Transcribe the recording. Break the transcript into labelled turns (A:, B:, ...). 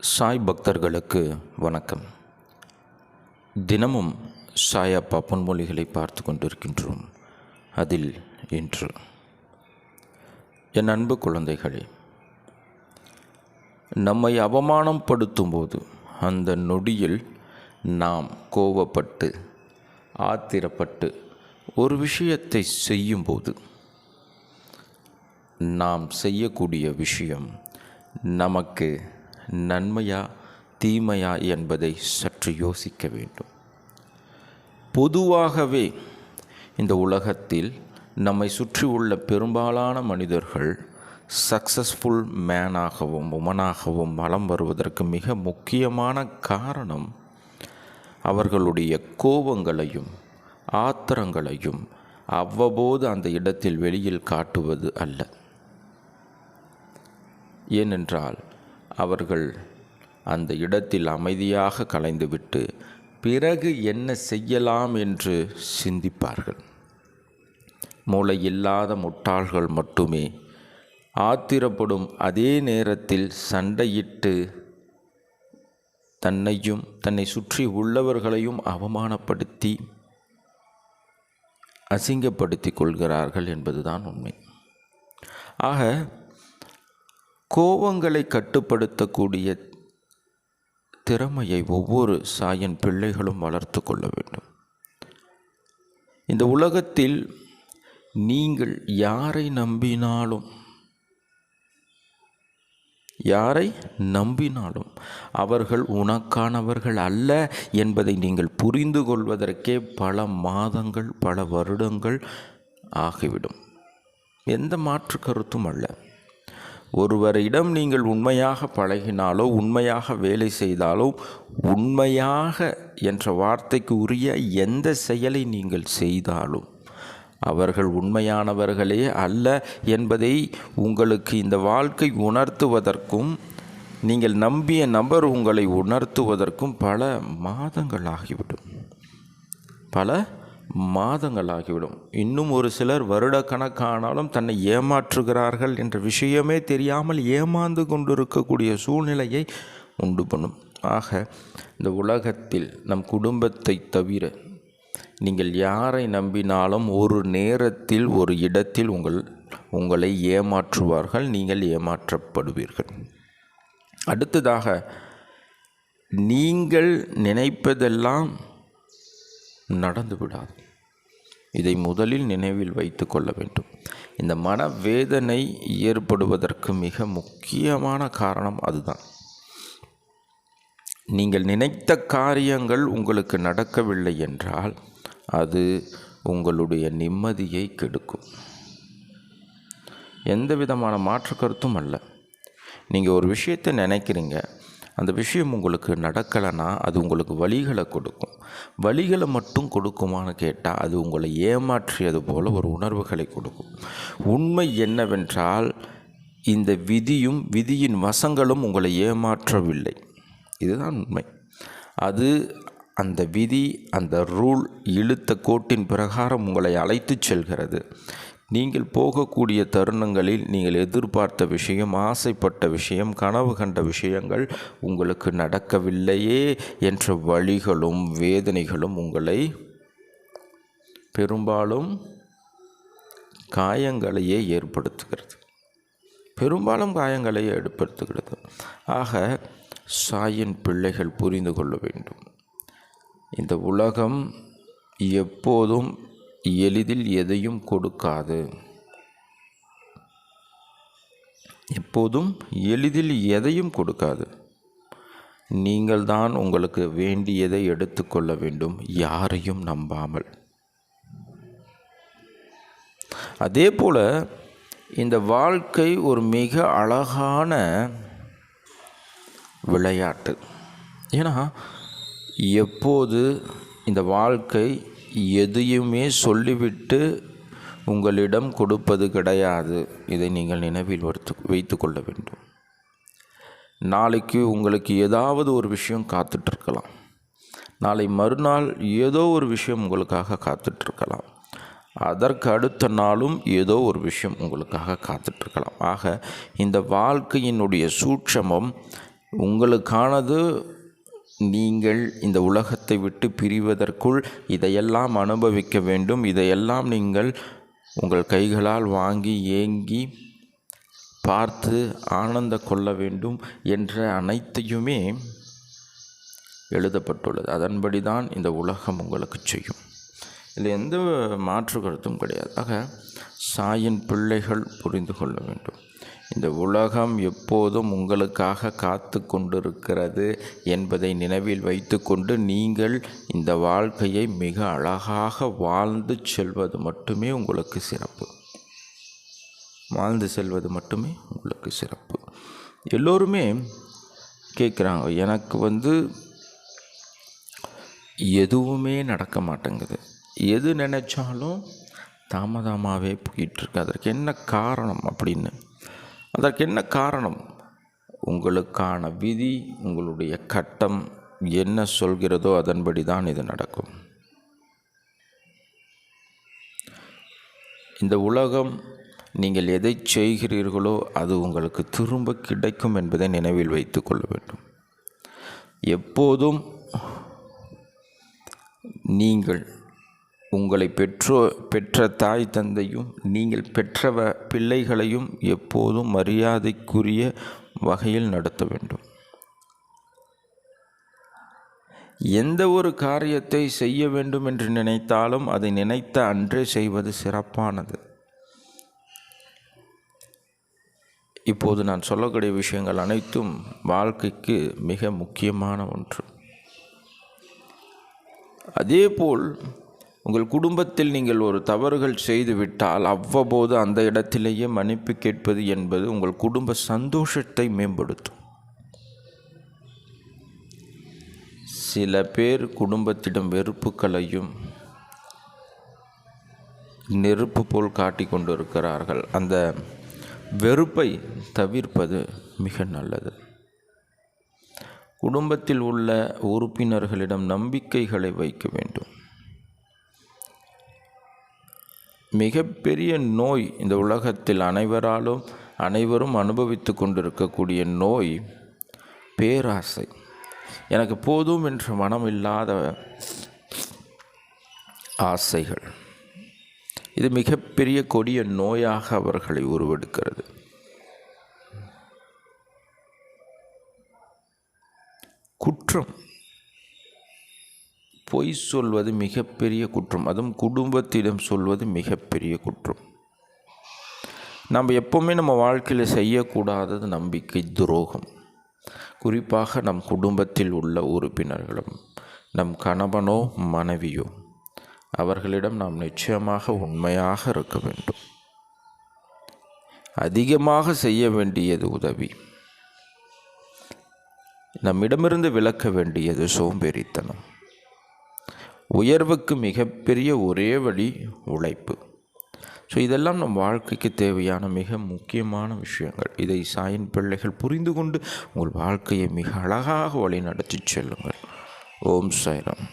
A: சாய் பக்தர்களுக்கு வணக்கம். தினமும் சாயப்பா பொன்மொழிகளை பார்த்து கொண்டிருக்கின்றோம். அதில் இன்று என் அன்பு குழந்தைகளே நம்மை அவமானப்படுத்தும் போது அந்த நொடியில் நாம் கோவப்பட்டு ஆத்திரப்பட்டு ஒரு விஷயத்தை செய்யும்போது நாம் செய்யக்கூடிய விஷயம் நமக்கு நன்மையா தீமையா என்பதை சற்று யோசிக்க வேண்டும். பொதுவாகவே இந்த உலகத்தில் நம்மை சுற்றி உள்ள பெரும்பாலான மனிதர்கள் சக்சஸ்ஃபுல் மேனாகவும் உமனாகவும் வளம் வருவதற்கு மிக முக்கியமான காரணம் அவர்களுடைய கோபங்களையும் ஆத்திரங்களையும் அவ்வப்போது அந்த இடத்தில் வெளியில் காட்டுவது அல்ல. ஏனென்றால் அவர்கள் அந்த இடத்தில் அமைதியாக கலைந்துவிட்டு பிறகு என்ன செய்யலாம் என்று சிந்திப்பார்கள். மூளை இல்லாத முட்டாள்கள் மட்டுமே ஆத்திரப்படும் அதே நேரத்தில் சண்டையிட்டு தன்னையும் தன்னை சுற்றி உள்ளவர்களையும் அவமானப்படுத்தி அசிங்கப்படுத்தி கொள்கிறார்கள் என்பதுதான் உண்மை. ஆக கோபங்களை கட்டுப்படுத்தக்கூடிய திறமையை ஒவ்வொரு சாயன் பிள்ளைகளும் வளர்த்து கொள்ள வேண்டும். இந்த உலகத்தில் நீங்கள் யாரை நம்பினாலும் யாரை நம்பினாலும் அவர்கள் உனக்கானவர்கள் அல்ல என்பதை நீங்கள் புரிந்து கொள்வதற்கே பல மாதங்கள் பல வருடங்கள் ஆகிவிடும். எந்த மாற்று கருத்தும் அல்ல. ஒருவரிடம் நீங்கள் உண்மையாக பழகினாலோ உண்மையாக வேலை செய்தாலோ உண்மையாக என்ற வார்த்தைக்கு உரிய எந்த செயலை நீங்கள் செய்தாலும் அவர்கள் உண்மையானவர்களே அல்ல என்பதை உங்களுக்கு இந்த வாழ்க்கை உணர்த்துவதற்கும் நீங்கள் நம்பிய நபர் உங்களை உணர்த்துவதற்கும் பல மாதங்கள் ஆகிவிடும் பல மாதங்கள் ஆகிவிடும் இன்னும் ஒரு சிலர் வருடக்கணக்கானாலும் தன்னை ஏமாற்றுகிறார்கள் என்ற விஷயமே தெரியாமல் ஏமாந்து கொண்டிருக்கக்கூடிய சூழ்நிலையை உண்டு பண்ணும். ஆக இந்த உலகத்தில் நம் குடும்பத்தை தவிர நீங்கள் யாரை நம்பினாலும் ஒரு நேரத்தில் ஒரு இடத்தில் உங்கள் உங்களை ஏமாற்றுவார்கள் நீங்கள் ஏமாற்றப்படுவீர்கள். அடுத்ததாக நீங்கள் நினைப்பதெல்லாம் நடந்து விடாது இதை முதலில் நினைவில் வைத்து கொள்ள வேண்டும். இந்த மனவேதனை ஏற்படுவதற்கு மிக முக்கியமான காரணம் அதுதான். நீங்கள் நினைத்த காரியங்கள் உங்களுக்கு நடக்கவில்லை என்றால் அது உங்களுடைய நிம்மதியை கெடுக்கும். எந்த விதமான மாற்று கருத்தும் அல்ல. நீங்கள் ஒரு விஷயத்தை நினைக்கிறீங்க அந்த விஷயம் உங்களுக்கு நடக்கலைன்னா அது உங்களுக்கு வழிகளை கொடுக்கும். வழிகளை மட்டும் கொடுக்குமான்னு கேட்டால் அது உங்களை ஏமாற்றியது போல் ஒரு உணர்வுகளை கொடுக்கும். உண்மை என்னவென்றால் இந்த விதியும் விதியின் வசங்களும் உங்களை ஏமாற்றவில்லை. இதுதான் உண்மை. அது அந்த விதி அந்த ரூல் இழுத்த கோட்டின் பிரகாரம் உங்களை அழைத்து செல்கிறது. நீங்கள் போகக்கூடிய தருணங்களில் நீங்கள் எதிர்பார்த்த விஷயம் ஆசைப்பட்ட விஷயம் கனவு கண்ட விஷயங்கள் உங்களுக்கு நடக்கவில்லையே என்ற வழிகளும் வேதனைகளும் உங்களை பெரும்பாலும் காயங்களையே ஏற்படுத்துகிறது. பெரும்பாலும் காயங்களை ஏற்படுத்துகிறது. ஆக சாயின் பிள்ளைகள் புரிந்து கொள்ள வேண்டும். இந்த உலகம் எப்போதும் எளிதில் எதையும் கொடுக்காது. எப்போதும் எளிதில் எதையும் கொடுக்காது. நீங்கள் தான் உங்களுக்கு வேண்டியதை எடுத்துக்கொள்ள வேண்டும் யாரையும் நம்பாமல். அதே போல் இந்த வாழ்க்கை ஒரு மிக அழகான விளையாட்டு. ஏன்னா எப்போது இந்த வாழ்க்கை எதையுமே சொல்லிவிட்டு உங்களிடம் கொடுப்பது கிடையாது. இதை நீங்கள் நினைவில் வைத்து வைத்து கொள்ள வேண்டும். நாளைக்கு உங்களுக்கு ஏதாவது ஒரு விஷயம் காத்துட்ருக்கலாம் நாளை மறுநாள் ஏதோ ஒரு விஷயம் உங்களுக்காக காத்துட்ருக்கலாம் அதற்கு அடுத்த நாளும் ஏதோ ஒரு விஷயம் உங்களுக்காக காத்துட்ருக்கலாம் ஆக இந்த வாழ்க்கையினுடைய சூட்சமம் உங்களுக்கானது நீங்கள் இந்த உலகத்தை விட்டு பிரிவதற்குள் இதையெல்லாம் அனுபவிக்க வேண்டும். இதையெல்லாம் நீங்கள் உங்கள் கைகளால் வாங்கி ஏங்கி பார்த்து ஆனந்த கொள்ள வேண்டும் என்ற அனைத்தையுமே எழுதப்பட்டுள்ளது. அதன்படி தான் இந்த உலகம் உங்களுக்கு செய்யும். இதில் எந்த மாற்று கருத்தும் கிடையாது. ஆக சாயின் பிள்ளைகள் புரிந்து கொள்ள வேண்டும். இந்த உலகம் எப்போதும் உங்களுக்காக காத்து கொண்டிருக்கிறது என்பதை நினைவில் வைத்துக்கொண்டு நீங்கள் இந்த வாழ்க்கையை மிக அழகாக வாழ்ந்து செல்வது மட்டுமே உங்களுக்கு சிறப்பு. வாழ்ந்து செல்வது மட்டுமே உங்களுக்கு சிறப்பு. எல்லோருமே கேட்குறாங்க எனக்கு வந்து எதுவுமே நடக்க மாட்டேங்குது. எது நினச்சாலும் தாமதமாகவே போயிட்டுருக்கு. அதற்கு என்ன காரணம் அப்படின்னு? அதற்கு என்ன காரணம்? உங்களுக்கான விதி உங்களுடைய கட்டம் என்ன சொல்கிறதோ அதன்படி தான் இது நடக்கும். இந்த உலகம் நீங்கள் எதை செய்கிறீர்களோ அது உங்களுக்கு திரும்ப கிடைக்கும் என்பதை நினைவில் வைத்து கொள்ள வேண்டும். எப்போதும் நீங்கள் உங்களை பெற்றோ பெற்ற தாய் தந்தையும் நீங்கள் பெற்றவ பிள்ளைகளையும் எப்போதும் மரியாதைக்குரிய வகையில் நடத்த வேண்டும். எந்த ஒரு காரியத்தை செய்ய வேண்டும் என்று நினைத்தாலும் அதை நினைத்த அன்றே செய்வது சிறப்பானது. இப்போது நான் சொல்லக்கூடிய விஷயங்கள் அனைத்தும் வாழ்க்கைக்கு மிக முக்கியமான ஒன்று. அதேபோல் உங்கள் குடும்பத்தில் நீங்கள் ஒரு தவறுகள் செய்துவிட்டால் அவ்வப்போது அந்த இடத்திலேயே மன்னிப்பு கேட்பது என்பது உங்கள் குடும்ப சந்தோஷத்தை மேம்படுத்தும். சில பேர் குடும்பத்திடம் வெறுப்புகளையும் நெருப்பு போல் காட்டி கொண்டிருக்கிறார்கள் அந்த வெறுப்பை தவிர்ப்பது மிக நல்லது. குடும்பத்தில் உள்ள உறுப்பினர்களிடம் நம்பிக்கைகளை வைக்க வேண்டும். மிகப்பெரிய நோய் இந்த உலகத்தில் அனைவராலும் அனைவரும் அனுபவித்து கொண்டிருக்கக்கூடிய நோய் பேராசை. எனக்கு போதும் என்ற மனம் இல்லாத ஆசைகள். இது மிகப்பெரிய கொடிய நோயாக அவர்களை உருவெடுக்கிறது. குற்றம். பொய் சொல்வது மிகப்பெரிய குற்றம். அதுவும் குடும்பத்திடம் சொல்வது மிகப்பெரிய குற்றம். நம்ம எப்போவுமே நம்ம வாழ்க்கையில் செய்யக்கூடாதது நம்பிக்கை துரோகம். குறிப்பாக நம் குடும்பத்தில் உள்ள உறுப்பினர்களும் நம் கணவனோ மனைவியோ அவர்களிடம் நாம் நிச்சயமாக உண்மையாக இருக்க வேண்டும். அதிகமாக செய்ய வேண்டியது உதவி. நம்மிடமிருந்து விலக்க வேண்டியது சோம்பேறித்தனம். உயர்வுக்கு மிகப்பெரிய ஒரே வழி உழைப்பு. ஸோ இதெல்லாம் நம் வாழ்க்கைக்கு தேவையான மிக முக்கியமான விஷயங்கள். இதை சாயின் பிள்ளைகள் புரிந்து கொண்டு உங்கள் வாழ்க்கையை மிக அழகாக வழி நடத்தி செல்லுங்கள். ஓம் சாய்ராம்.